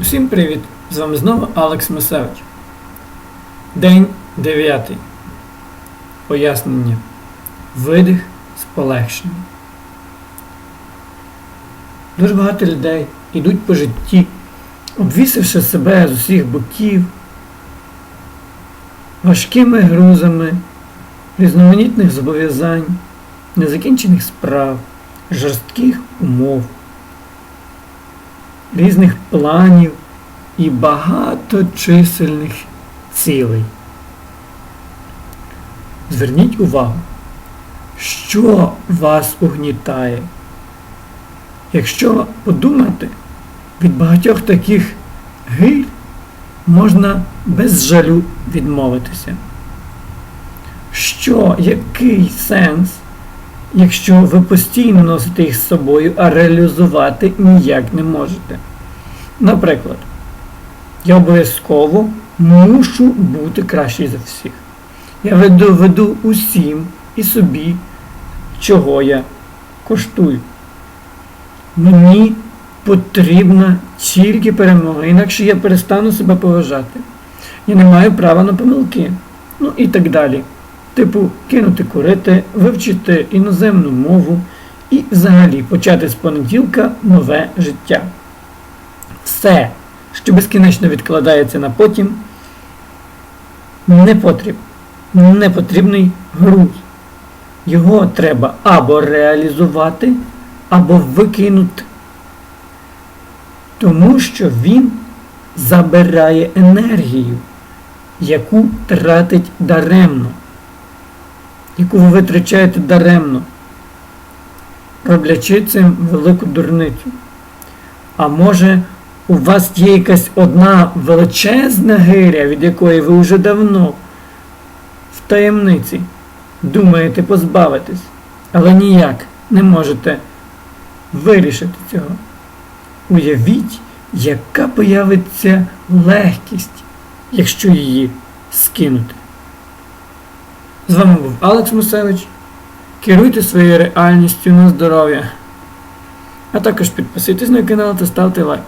Усім привіт! З вами знову Алекс Месевич. День 9. Пояснення. Видих з полегшенням. Дуже багато людей йдуть по житті, обвісивши себе з усіх боків, важкими грузами, різноманітних зобов'язань, незакінчених справ, жорстких умов різних планів і багаточисельних цілей. Зверніть увагу, що вас угнітає. Якщо подумати, від багатьох таких гиль можна без жалю відмовитися. Що, який сенс, якщо ви постійно носите їх з собою, а реалізувати ніяк не можете? Наприклад, я обов'язково мушу бути кращий за всіх. Я веду, веду усім і собі, чого я коштую. Мені потрібна тільки перемога, інакше я перестану себе поважати. Я не маю права на помилки. Ну і так далі. Типу, кинути курити, вивчити іноземну мову і взагалі почати з понеділка нове життя. Все, що безкінечно відкладається на потім, не потріб, не потрібний груз. Його треба або реалізувати, або викинути. Тому що він забирає енергію, яку тратить даремно, яку ви витрачаєте даремно, роблячи цим велику дурницю. А може, у вас є якась одна величезна гиря, від якої ви вже давно в таємниці думаєте позбавитись, але ніяк не можете вирішити цього. Уявіть, яка появиться легкість, якщо її скинути. З вами був Алекс Мусевич. Керуйте своєю реальністю на здоров'я. А також підписуйтесь на канал та ставте лайк.